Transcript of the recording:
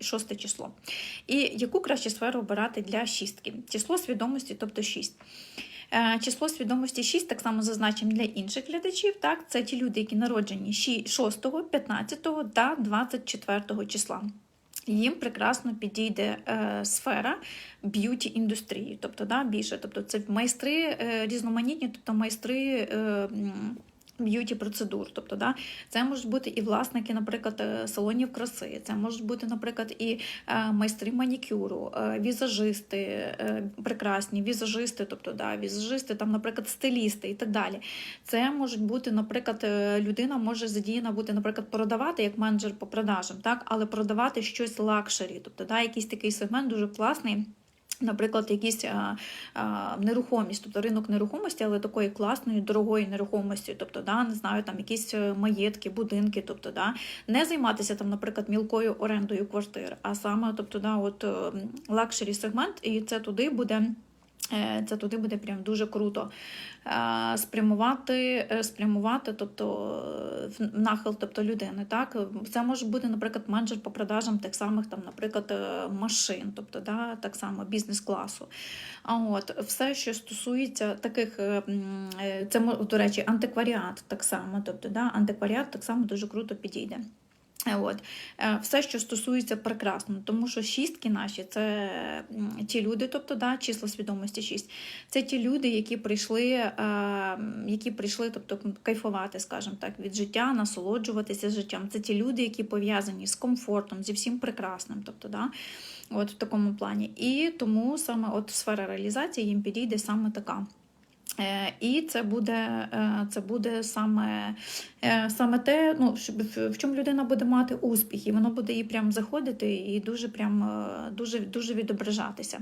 шосте число. І яку краще сферу обирати для шістки? Число свідомості, тобто 6. Е, Число свідомості 6 так само зазначимо для інших глядачів. Так, це ті люди, які народжені 6, 15 та 24 числа. Їм прекрасно підійде е, сфера б'юті індустрії, тобто да, більше, тобто це майстри е, різноманітні, тобто майстри. Е, Б'юті процедур, тобто да, це можуть бути і власники, наприклад, е, салонів краси, це можуть бути, наприклад, і е, майстри манікюру, е, візажисти, прекрасні візажисти, тобто да, візажисти, там, наприклад, стилісти і так далі. Це можуть бути, наприклад, людина може задіяна бути, наприклад, продавати як менеджер по продажам, так, але продавати щось лакшері, тобто да, якийсь такий сегмент дуже класний. Наприклад, якісь а, а, нерухомість, тобто ринок нерухомості, але такої класної, дорогої нерухомості, тобто, да, не знаю, там якісь е, маєтки, будинки, тобто, да, не займатися там, наприклад, мілкою орендою квартир, а саме, тобто, да, от лакшері сегмент, і це туди буде. Е, Це туди буде прям дуже круто Е, спрямувати, е, спрямувати, тобто в нахил, тобто людини. Так це може бути, наприклад, менеджер по продажам тих самих, там, наприклад, машин, тобто да, так само бізнес-класу. А от все, що стосується таких, це до речі, антикваріат так само. Тобто, да, антикваріат так само дуже круто підійде. От. Е, Все, що стосується прекрасно, тому що шістки наші це ті люди, тобто да, число свідомості 6, це ті люди, які прийшли, е, які прийшли, тобто кайфувати, скажімо так, від життя, насолоджуватися життям. Це ті люди, які пов'язані з комфортом, зі всім прекрасним. Тобто, да, от в такому плані. І тому саме от сфера реалізації їм підійде саме така. Е, І це буде, е, це буде саме, е, саме те, ну, в чому людина буде мати успіх, і воно буде їй прям заходити і дуже прям дуже, дуже відображатися.